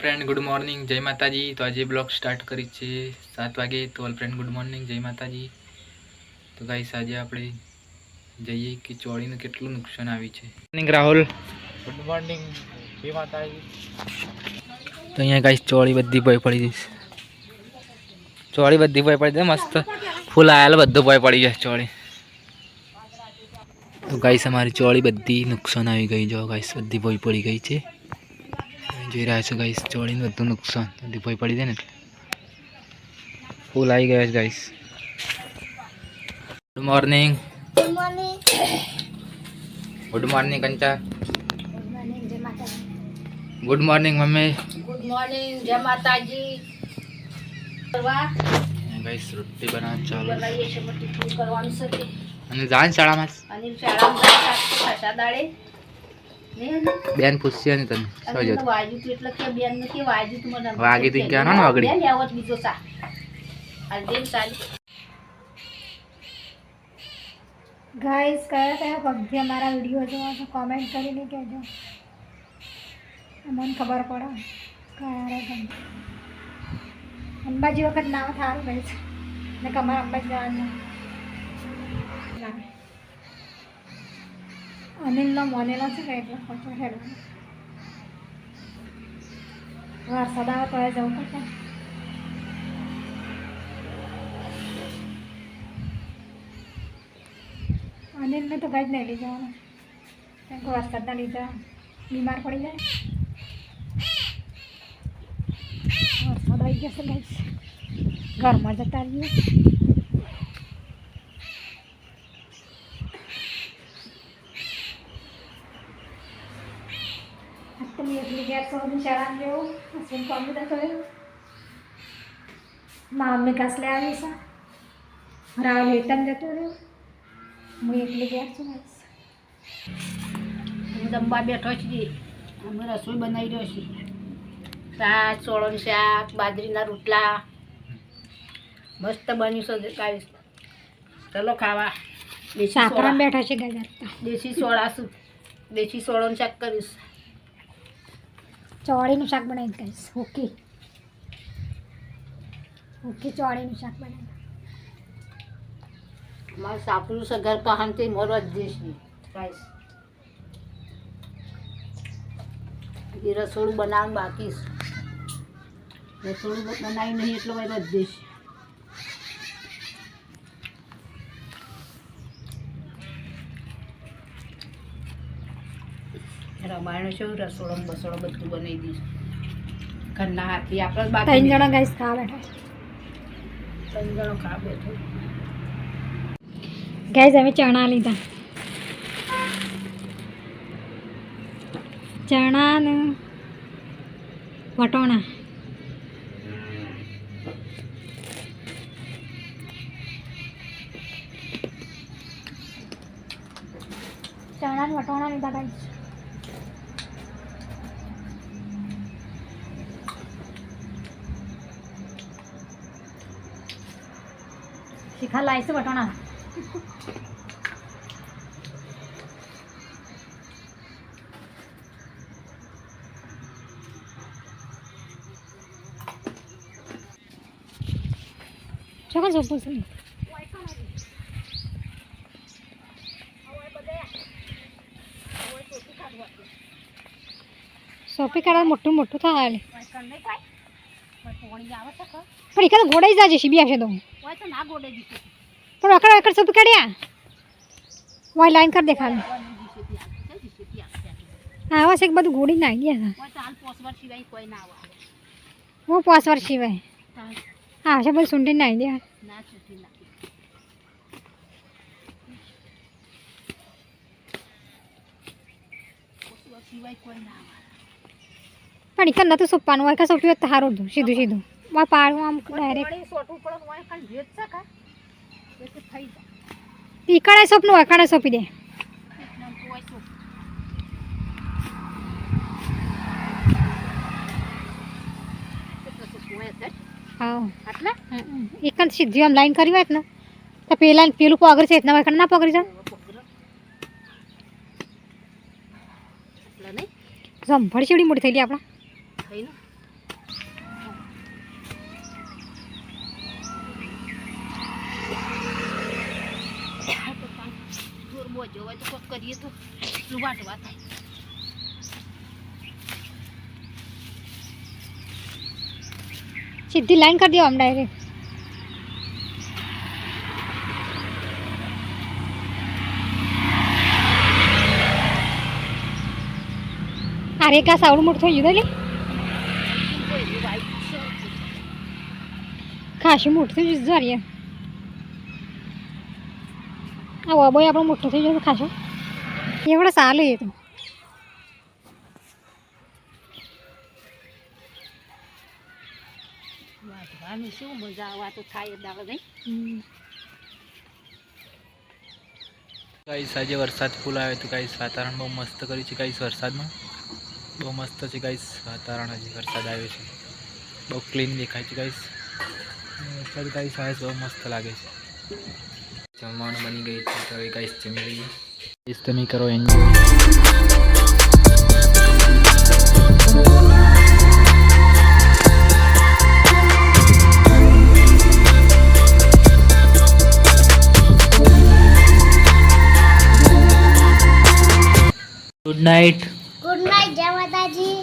Friend good morning જય માતાજી તો આજે બ્લોગ સ્ટાર્ટ કરી છે સાત વાગે. તો ઓલ ફ્રેન્ડ ગુડ મોર્નિંગ જય માતાજી તો ગાઈસ આજે આપણે જઈએ કે ચોળીનું કેટલું નુકસાન આવ્યું છે. મોર્નિંગ રાહુલ. ગુડ મોર્નિંગ જય માતાજી તો અહીંયા ગાઈસ ચોળી બધી ભય પડી જઈશ ચોળી બધી ભય પડી જાય મસ્ત. ફૂલ આયેલ બધું ભય પડી જાય ચોળી. તો ગાઈસ અમારી ચોળી બધી નુકસાન આવી ગઈ જો ગાઈસ બધી ભય પડી ગઈ છે. જોઈ રહ્યા છો ગાઈસ ચોળીને બધું નુકસાન. ભય પડી જાય ને એટલે. ફૂલ આવી ગયા છે guys good morning good morning Kancha. Good morning mummy. Good morning જય માતાજી. ગાઈસ રોટલી બનાવવાનું ચાલુ. અને જાન શાળામાં અને શાળામાં સાત દાડે? બેન પૂછશે ને તને. સમજો તું એટલે કે બેન ને કે વાગ્યું તું મને. વાગી તું ક્યાં? ને વાગડી? બેન આવો બીજો સા. આ દેન સાલી ગાઈસ કયા કયા પગથી અમારા વીડિયો જોવા છો? કોમેન્ટ કરીને કહેજો. મને ખબર પડે કયા રે ગમે. અંબાજી વખત નામ સારું ભાઈ. છે ને કે અંબાજી જવાનું. ના અનિલનો મોનેલો છે ને એટલે પાછો હેડો વારસાદ આવે તો જવું પડશે. અનિલને તો ગાજ નહીં લઈ જવાનું કેમ કે વરસાદના લીધે. બીમાર પડી જાય. વરસાદ આવી ગયો છે ઘરમાં જતા રહીએ. આજ તો મેં એકલી ઘેર સૌની શાળામાં જેવું હસબન્ડ કોમ્પ્યુટર કર્યું મા મમ્મી કાસલે આવી છે રાહુલ હેતન જતો રહ્યો હું એકલી ઘેર છું બસ અમે દંબા બેઠો છીએ અમે રસોઈ બનાવી રહ્યો છીએ શાક સોળનું શાક બાજરીના રોટલા મસ્ત બન્યું છે ગાઈસ ચલો ખાવા દેશી સાપરા સોળા બેઠા છે ગજર દેશી સોળા શું દેશી સોળાનું શાક કરીશ ચોળીનું શાક બનાવી કહીશ ઓકે. ઓકે, ચોળીનું શાક બનાવી મારે સાપરું છે, ઘર પાસેથી મોરવા દેશની દેશી ગાઈસ એ રસોડું બનાવવાનું બાકી રસોડું બનાવી નહીં એટલો બધો દેશ રમાયણ છે રસોડો ને બસોડો બધું બનાવી દઈશ. ઘરના હાથી આપણે બાકી ત્રણ. જણા ગાઈસ ખાવા બેઠા ત્રણ જણો ખા બેઠો ગાઈસ અમે ચણા લીધા. ચણા ને વટોણા. ચણા વટોણા લીધા ગાઈસ. શિખા લાવીશું વટોણા ચોકન સોપું છે સોપી કાઢા મોટું મોટું થાય હાલે પણ શીબી આવશે તો ના ગોડે દીધી પણ અકડ અકડ સબ કાઢ્યા? વાય લાઈન કર દે ખાલી. હા બસ એક બધું ઘોડી ના ગયા હતા. હું પાંચ વર્ષ સિવાય? હા. છે બધું સુંઢી દે ના નાખી સિવાય કોઈ ના આવે. પણ એકદ નતું સોંપવાનું. હોય કે સોપ્યું હોય તો સારું હતું. સીધું સીધું. માં પાડું આમ ડાયરેક્ટ સોટવું પડે હોય કાણે ભેજ છે કા એટલે થઈ જાય. ઈકડે સોંપનું હોય કડે સોંપી દે. હા. આટલા? એકદ સીધી આમ લાઈન કરી હોય ને તો પેલા પેલું પગર છે એટલા હોય ના પગરી છે? જમફળ ચીવડી મોટી થયેલી આપણા. होइन ગરબો જોવા તો કોક કરીએ તો લુવા ઢવા થાય સીધી લાઈન કરી દો આમ ડાયરેક્ટ અરે કા સાવડું મોટું થઈ ગયું લે? ખાસું મોટું થઈ જશે જારીએ આ વાબોય આપણો મોટો થઈ જશે ખાસો. એવડે સારું એ તો. વાટવાની શું મજા આવવા તો થાય આવે નહીં. ગાઈસ આજે વરસાદ ફૂલ આવ્યો તો ગાઈસ વાતાવરણ બહુ મસ્ત કર્યું છે ગાઈસ વરસાદમાં. બહુ મસ્ત છે ગાઈસ વાતાવરણ હજી વરસાદ આવ્યો છે. બહુ ક્લીન દેખાય છે ગાઈસ. ગાઈસ આવે છે બહુ મસ્ત લાગે છે. જમવાનું બની ગયું છે તો હવે કાંઈ જમી લઈએ. ગાઈસ તમે કરો enjoy good night good night જય માતાજી.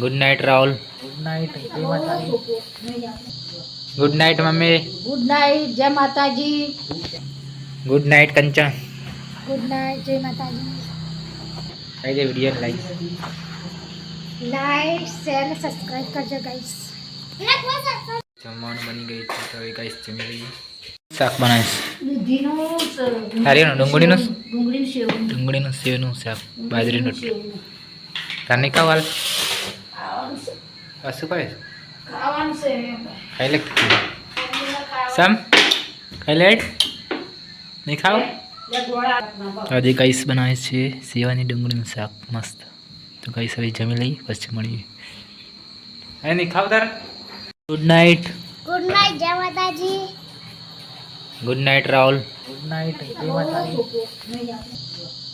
Good night Rahul good night good night mummy good night જય માતાજી good night Kanchan good night જય માતાજી કઈ દે વિડિયો લાઈક લાઈક શેર અને સબસ્ક્રાઇબ કરજો ગાઈસ જમવાનું બની ગયું છે તો હવે ગાઈસ જમી લઈએ શાક બનાવીશ સારી ડુંગળીનું ડુંગળીનું સેવનું ડુંગળીનું સેવનું શાક બાજરીનું તને ખાવ હાલ આ શું કરે ખાવાનું છે ખાઈ લે. સમ ખાઈ લે નહીં ખાવ? આજે ગાઈસ બનાવે છે સેવાની ડુંગળીનું શાક. મસ્ત. તો ગાઈસ હવે જમી લઈએ પછી મળીએ. હવે નહીં ખાવ તારે. ગુડ નાઇટ ગુડ નાઇટ જય માતાજી. Good night Rahul. Good night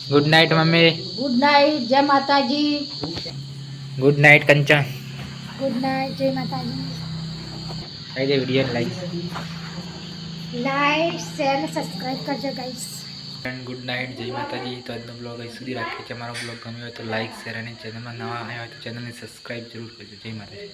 good night mummy. Good night જય માતાજી. Good night Kanchan. Good night જય માતાજી કઈ દે વીડિયો લાઈક લાઈક શેર અને સબસ્ક્રાઇબ કરજો ગાઈસ ફ્રેન્ડ ગુડ નાઇટ જય માતાજી તો આજનો બ્લોગ અહીં સુધી રાખીએ છીએ. અમારો બ્લોગ ગમ્યો હોય તો લાઈક શેર અને ચેનલમાં નવા આવ્યા હોય તો ચેનલને સબસ્ક્રાઈબ જરૂર કરજો. જય માતાજી